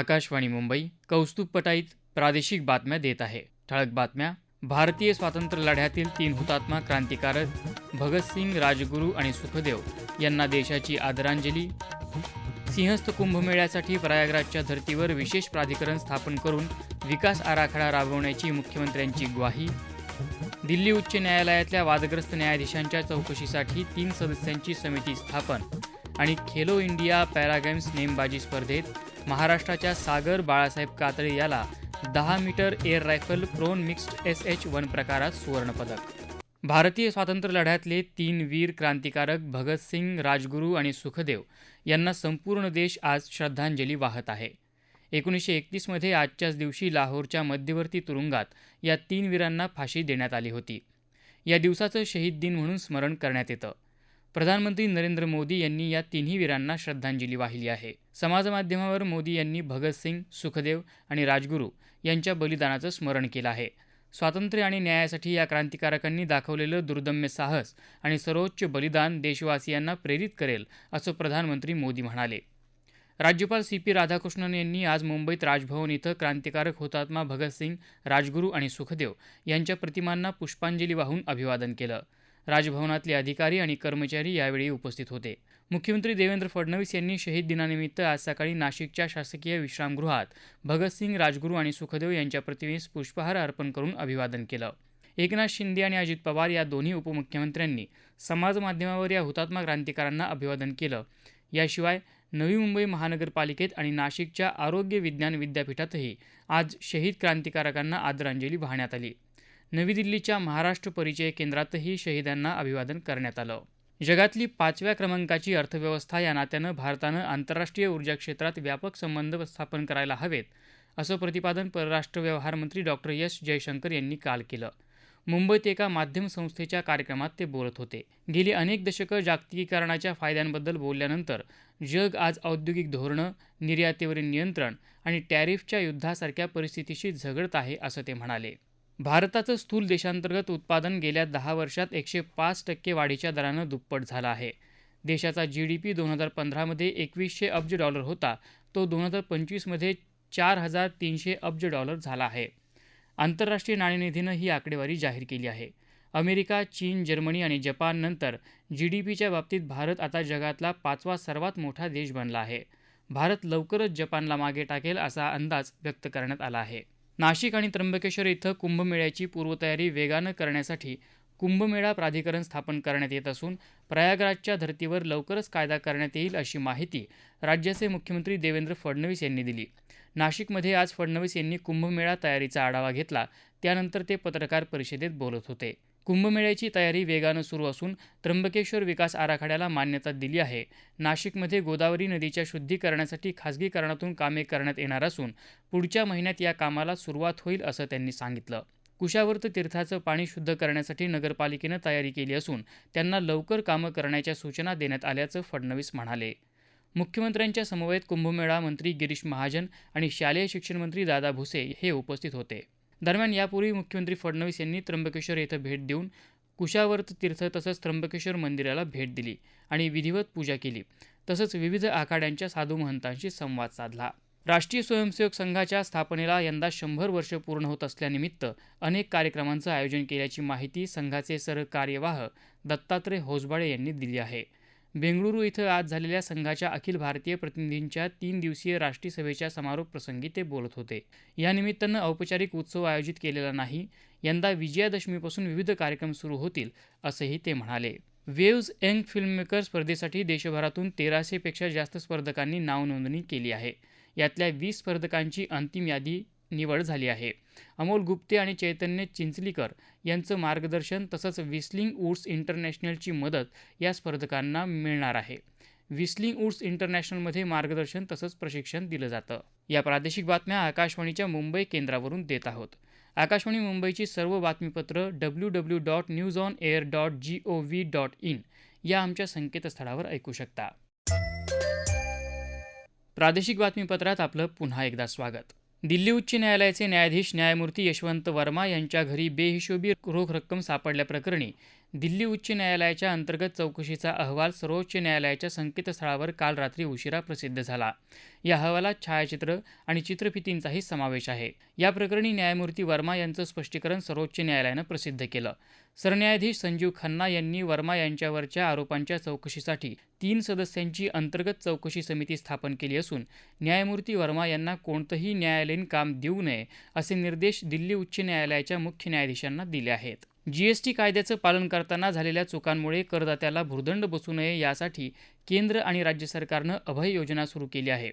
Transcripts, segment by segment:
आकाशवाणी मुंबई कौस्तुभ पटाईत प्रादेशिक बातम्या देत आहे. ठळक बातम्या भारतीय स्वातंत्र्य लढ्यातील तीन हुतात्मा क्रांतिकारक भगतसिंग राजगुरू आणि सुखदेव यांना देशाची आदरांजली. सिंहस्थ कुंभमेळ्यासाठी प्रयागराजच्या धर्तीवर विशेष प्राधिकरण स्थापन करून विकास आराखडा राबवण्याची मुख्यमंत्र्यांची ग्वाही. दिल्ली उच्च न्यायालयातल्या वादग्रस्त न्यायाधीशांच्या चौकशीसाठी तीन सदस्यांची समिती स्थापन आणि खेलो इंडिया पॅरागेम्स नेमबाजी स्पर्धेत महाराष्ट्राच्या सागर बाळासाहेब कातळे याला दहा metre air rifle prone mixed S H one प्रकारात सुवर्णपदक. भारतीय स्वातंत्र्य लढ्यातले तीन वीर क्रांतिकारक भगतसिंग राजगुरू आणि सुखदेव यांना संपूर्ण देश आज श्रद्धांजली वाहत आहे. एकोणीसशे एकतीसमध्ये आजच्याच दिवशी लाहोरच्या मध्यवर्ती तुरुंगात या तीन वीरांना फाशी देण्यात आली होती. या दिवसाचं शहीद दिन म्हणून स्मरण करण्यात येतं. प्रधानमंत्री नरेंद्र मोदी यांनी या तिन्ही वीरांना श्रद्धांजली वाहिली आहे. समाजमाध्यमावर मोदी यांनी भगतसिंग सुखदेव आणि राजगुरू यांच्या बलिदानाचं स्मरण केलं आहे. स्वातंत्र्य आणि न्यायासाठी या क्रांतिकारकांनी दाखवलेलं दुर्दम्य साहस आणि सर्वोच्च बलिदान देशवासियांना प्रेरित करेल असं प्रधानमंत्री मोदी म्हणाले. राज्यपाल सी पी राधाकृष्णन यांनी आज मुंबईत राजभवन इथं क्रांतिकारक हुतात्मा भगतसिंग राजगुरू आणि सुखदेव यांच्या प्रतिमांना पुष्पांजली वाहून अभिवादन केलं. राजभवनातले अधिकारी आणि कर्मचारी यावेळी उपस्थित होते. मुख्यमंत्री देवेंद्र फडणवीस यांनी शहीद दिनानिमित्त आज सकाळी नाशिकच्या शासकीय विश्रामगृहात भगतसिंग राजगुरू आणि सुखदेव यांच्या प्रतिमेस पुष्पहार अर्पण करून अभिवादन केलं. एकनाथ शिंदे आणि अजित पवार या दोन्ही उपमुख्यमंत्र्यांनी समाजमाध्यमावर या हुतात्मा क्रांतिकारांना अभिवादन केलं. याशिवाय नवी मुंबई महानगरपालिकेत आणि नाशिकच्या आरोग्य विज्ञान विद्यापीठातही आज शहीद क्रांतिकारकांना आदरांजली वाहण्यात आली. नवी दिल्लीच्या महाराष्ट्र परिचय केंद्रातही शहीदांना अभिवादन करण्यात आलं. जगातली पाचव्या क्रमांकाची अर्थव्यवस्था या नात्यानं भारतानं आंतरराष्ट्रीय ऊर्जा क्षेत्रात व्यापक संबंध स्थापन करायला हवेत असं प्रतिपादन परराष्ट्र व्यवहार मंत्री डॉक्टर एस जयशंकर यांनी काल केलं. मुंबईत एका माध्यम संस्थेच्या कार्यक्रमात ते बोलत होते. गेली अनेक दशकं जागतिकीकरणाच्या फायद्यांबद्दल बोलल्यानंतर जग आज औद्योगिक धोरणं निर्यातीवरील नियंत्रण आणि टॅरिफच्या युद्धासारख्या परिस्थितीशी झगडत आहे असं ते म्हणाले. भारताचं स्थूल देशांतर्गत उत्पादन गेल्या दहा वर्षात एकशे पाच टक्के वाढीच्या दरानं दुप्पट झाला आहे. देशाचा जी डी पी दोन हजार पंधरामध्ये एकवीसशे अब्ज डॉलर होता. तो दोन हजार पंचवीसमध्ये चार हजार तीनशे अब्ज डॉलर झाला आहे. आंतरराष्ट्रीय नाणेनिधीनं ही आकडेवारी जाहीर केली आहे. अमेरिका चीन जर्मनी आणि जपाननंतर जी डी पीच्या बाबतीत भारत आता जगातला पाचवा सर्वात मोठा देश बनला आहे. भारत लवकरच जपानला मागे टाकेल असा अंदाज व्यक्त करण्यात आला आहे. नाशिक आणि त्र्यंबकेश्वर इथं कुंभमेळ्याची पूर्वतयारी वेगानं करण्यासाठी कुंभमेळा प्राधिकरण स्थापन करण्यात येत असून प्रयागराजच्या धर्तीवर लवकरच कायदा करण्यात येईल अशी माहिती राज्याचे मुख्यमंत्री देवेंद्र फडणवीस यांनी दिली. नाशिकमध्ये आज फडणवीस यांनी कुंभमेळा तयारीचा आढावा घेतला. त्यानंतर ते पत्रकार परिषदेत बोलत होते. कुंभमेळ्याची तयारी वेगानं सुरू असून त्र्यंबकेश्वर विकास आराखड्याला मान्यता दिली आहे. नाशिकमध्ये गोदावरी नदीच्या शुद्धीकरणासाठी खासगीकरणातून कामे करण्यात येणार असून पुढच्या महिन्यात या कामाला सुरुवात होईल असं त्यांनी सांगितलं. कुशावर्त तीर्थाचं पाणी शुद्ध करण्यासाठी नगरपालिकेनं तयारी केली असून त्यांना लवकर कामं करण्याच्या सूचना देण्यात आल्याचं फडणवीस म्हणाले. मुख्यमंत्र्यांच्या समवेत कुंभमेळा मंत्री गिरीश महाजन आणि शालेय शिक्षण मंत्री दादा भुसे हे उपस्थित होते. दरम्यान यापूर्वी मुख्यमंत्री फडणवीस यांनी त्र्यंबकेश्वर येथे भेट देऊन कुशावर्त तीर्थ तसंच त्र्यंबकेश्वर मंदिराला भेट दिली आणि विधिवत पूजा केली. तसंच विविध आखाड्यांच्या साधू महंतांशी संवाद साधला. राष्ट्रीय स्वयंसेवक संघाच्या स्थापनेला यंदा शंभर वर्ष पूर्ण होत असल्यानिमित्त अनेक कार्यक्रमांचं आयोजन केल्याची माहिती संघाचे सरकार्यवाह दत्तात्रय होसबाळे यांनी दिली आहे. बेंगळुरू इथं आज झालेल्या संघाच्या अखिल भारतीय प्रतिनिधींच्या तीन दिवसीय राष्ट्रीय सभेच्या समारोप प्रसंगी ते बोलत होते. या निमित्तानं औपचारिक उत्सव आयोजित केलेला नाही यंदा विजयादशमीपासून विविध कार्यक्रम सुरू होतील असंही ते म्हणाले. वेव्ज यंग फिल्ममेकर स्पर्धेसाठी देशभरातून तेराशेपेक्षा जास्त स्पर्धकांनी नावनोंदणी केली आहे. यातल्या वीस स्पर्धकांची अंतिम यादी निवड झाली आहे. अमोल गुप्ते आणि चैतन्य चिंचलीकर यांचं मार्गदर्शन तसंच विस्लिंग वूड्स इंटरनॅशनलची मदत या स्पर्धकांना मिळणार आहे. विस्लिंग वूड्स इंटरनॅशनलमध्ये मार्गदर्शन तसंच प्रशिक्षण दिलं जातं. या प्रादेशिक बातम्या आकाशवाणीच्या मुंबई केंद्रावरून देत आहोत. आकाशवाणी मुंबईची सर्व बातमीपत्र W W dot news on air dot G O V dot in या आमच्या संकेतस्थळावर ऐकू शकता. प्रादेशिक बातमीपत्रात आपलं पुन्हा एकदा स्वागत. दिल्ली उच्च न्यायालयाचे न्यायाधीश न्यायमूर्ती यशवंत वर्मा यांच्या घरी बेहिशोबी रोख रक्कम सापडल्याप्रकरणी दिल्ली उच्च न्यायालयाच्या अंतर्गत चौकशीचा अहवाल सर्वोच्च न्यायालयाच्या संकेतस्थळावर काल रात्री उशिरा प्रसिद्ध झाला. या अहवालात छायाचित्र आणि चित्रफितींचाही समावेश आहे. या प्रकरणी न्यायमूर्ती वर्मा यांचं स्पष्टीकरण सर्वोच्च न्यायालयानं प्रसिद्ध केलं. सरन्यायाधीश संजीव खन्ना यांनी वर्मा यांच्यावरच्या आरोपांच्या चौकशीसाठी तीन सदस्यांची अंतर्गत चौकशी समिती स्थापन केली असून न्यायमूर्ती वर्मा यांना कोणतंही न्यायालयीन काम देऊ नये असे निर्देश दिल्ली उच्च न्यायालयाच्या मुख्य न्यायाधीशांना दिले आहेत. जीएसटी कायद्याचं पालन करताना झालेल्या चुकांमुळे करदात्याला भुर्दंड बसू नये यासाठी केंद्र आणि राज्य सरकारनं अभय योजना सुरू केली आहे.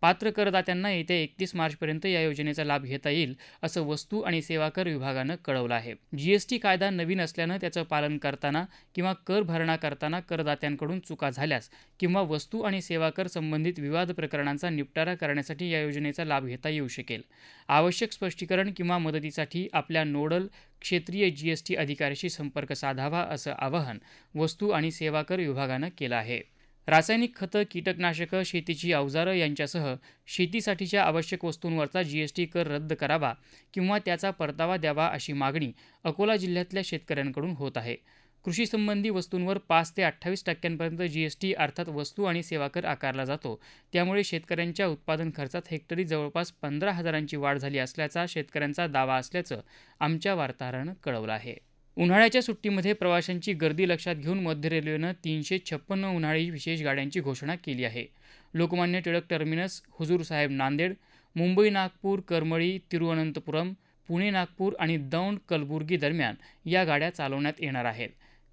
पात्र करदात्यांना येत्या एकतीस मार्चपर्यंत या योजनेचा लाभ घेता येईल असं वस्तू आणि सेवा कर विभागानं कळवलं आहे. जीएसटी कायदा नवीन असल्यानं त्याचं पालन करताना किंवा कर भरणा करताना करदात्यांकडून चुका झाल्यास किंवा वस्तू आणि सेवा कर संबंधित विवाद प्रकरणांचा निपटारा करण्यासाठी या योजनेचा लाभ घेता येऊ शकेल. आवश्यक स्पष्टीकरण किंवा मदतीसाठी आपल्या नोडल क्षेत्रीय जीएसटी अधिकाऱ्याशी संपर्क साधावा असं आवाहन वस्तू आणि सेवा कर विभागानं केलं आहे. रासायनिक खतं कीटकनाशकं शेतीची अवजारं यांच्यासह शेतीसाठीच्या आवश्यक वस्तूंवरचा जीएसटी कर रद्द करावा किंवा त्याचा परतावा द्यावा अशी मागणी अकोला जिल्ह्यातल्या शेतकऱ्यांकडून होत आहे. कृषीसंबंधी वस्तूंवर पाच ते अठ्ठावीस टक्क्यांपर्यंत जीएसटी अर्थात वस्तू आणि सेवा कर आकारला जातो. त्यामुळे शेतकऱ्यांच्या उत्पादन खर्चात हेक्टरी जवळपास पंधरा हजारांची वाढ झाली असल्याचा शेतकऱ्यांचा दावा असल्याचं आमच्या वार्ताहरानं कळवलं आहे. उन्हाळ्याच्या सुट्टीमध्ये प्रवाशांची गर्दी लक्षात घेऊन मध्य रेल्वेनं तीनशे छप्पन्न उन्हाळी विशेष गाड्यांची घोषणा केली आहे. लोकमान्य टिळक टर्मिनस हुजूर साहेब नांदेड मुंबई नागपूर करमळी तिरुअनंतपुरम पुणे नागपूर आणि दौंड कलबुर्गी दरम्यान या गाड्या चालवण्यात येणार आहेत.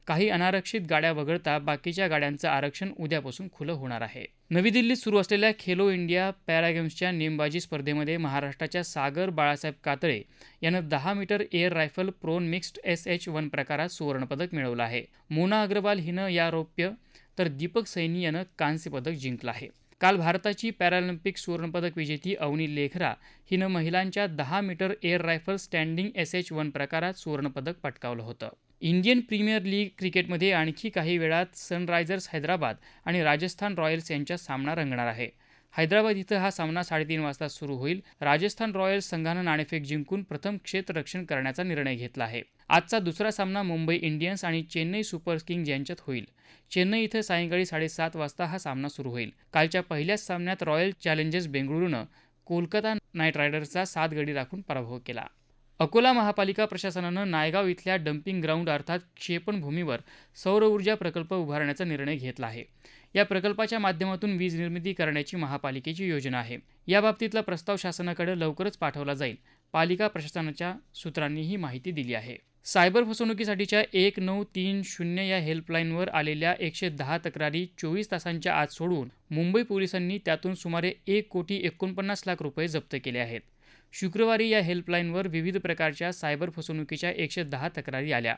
काही अनारक्षित गाड्या वगळता बाकीच्या गाड्यांचं आरक्षण उद्यापासून खुलं होणार आहे. नवी दिल्लीत सुरू असलेल्या खेलो इंडिया पॅरागेम्सच्या नेमबाजी स्पर्धेमध्ये महाराष्ट्राच्या सागर बाळासाहेब कातळे यानं दहा metre air rifle prone mixed S H one प्रकारात सुवर्णपदक मिळवलं आहे. मोना अग्रवाल हिनं या रौप्य तर दीपक सैनी यानं कांस्य पदक जिंकलं आहे. काल भारताची पॅरालिम्पिक सुवर्णपदक विजेती अवनी लेखरा हिनं महिलांच्या दहा metre air rifle standing S H one प्रकारात सुवर्णपदक पटकावलं होतं. इंडियन प्रीमियर लीग क्रिकेटमध्ये आणखी काही वेळात सनरायझर्स हैदराबाद आणि राजस्थान रॉयल्स यांच्यात सामना रंगणार आहे. हैदराबाद इथं हा सामना साडेतीन वाजता सुरू होईल. राजस्थान रॉयल्स संघानं नाणेफेक जिंकून प्रथम क्षेत्ररक्षण करण्याचा निर्णय घेतला आहे. आजचा दुसरा सामना मुंबई इंडियन्स आणि चेन्नई सुपर किंग्ज यांच्यात होईल. चेन्नई इथं सायंकाळी साडेसात वाजता हा सामना सुरू होईल. कालच्या पहिल्याच सामन्यात रॉयल चॅलेंजर्स बेंगळुरूनं कोलकाता नाईट रायडर्सचा सात गडी राखून पराभव केला. अकोला महापालिका प्रशासनानं नायगाव इथल्या डम्पिंग ग्राउंड अर्थात क्षेपणभूमीवर सौर ऊर्जा प्रकल्प उभारण्याचा निर्णय घेतला आहे. या प्रकल्पाच्या माध्यमातून वीज निर्मिती करण्याची महापालिकेची योजना आहे. याबाबतीतला प्रस्ताव शासनाकडे लवकरच पाठवला जाईल पालिका प्रशासनाच्या सूत्रांनी ही माहिती दिली आहे. सायबर फसवणुकीसाठीच्या एक नऊ तीन शून्य या हेल्पलाईनवर आलेल्या एकशे दहा तक्रारी चोवीस तासांच्या आत सोडून मुंबई पोलिसांनी त्यातून सुमारे एक कोटी एकोणपन्नास लाख रुपये जप्त केले आहेत. शुक्रवारी या हेल्पलाईनवर विविध प्रकारच्या सायबर फसवणुकीच्या एकशे दहा तक्रारी आल्या.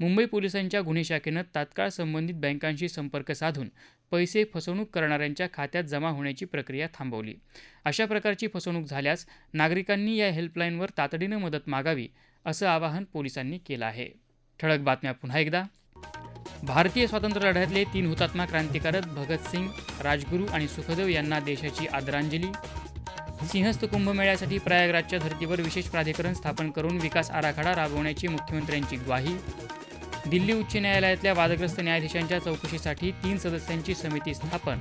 मुंबई पोलिसांच्या गुन्हे शाखेनं तात्काळ संबंधित बँकांशी संपर्क साधून पैसे फसवणूक करणाऱ्यांच्या खात्यात जमा होण्याची प्रक्रिया थांबवली. अशा प्रकारची फसवणूक झाल्यास नागरिकांनी या हेल्पलाईनवर तातडीनं मदत मागावी असं आवाहन पोलिसांनी केलं आहे. ठळक बातम्या पुन्हा एकदा. भारतीय स्वातंत्र्य लढ्यातले तीन हुतात्मा क्रांतिकारक भगतसिंग राजगुरू आणि सुखदेव यांना देशाची आदरांजली. सिंहस्थ कुंभमेळ्यासाठी प्रयागराजच्या धर्तीवर विशेष प्राधिकरण स्थापन करून विकास आराखडा राबवण्याची मुख्यमंत्र्यांची ग्वाही. दिल्ली उच्च न्यायालयातल्या वादग्रस्त न्यायाधीशांच्या चौकशीसाठी तीन सदस्यांची समिती स्थापन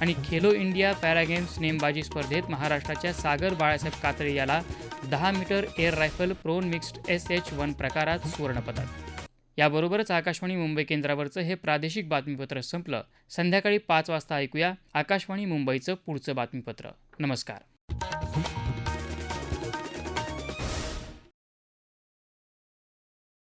आणि खेलो इंडिया पॅरागेम्स नेमबाजी स्पर्धेत महाराष्ट्राच्या सागर बाळासाहेब कातळे याला दहा metre air rifle prone mixed S H one प्रकारात सुवर्णपदक. याबरोबरच आकाशवाणी मुंबई केंद्रावरचं हे प्रादेशिक बातमीपत्र संपलं. संध्याकाळी पाच वाजता ऐकूया आकाशवाणी मुंबईचं पुढचं बातमीपत्र. नमस्कार. Thank you.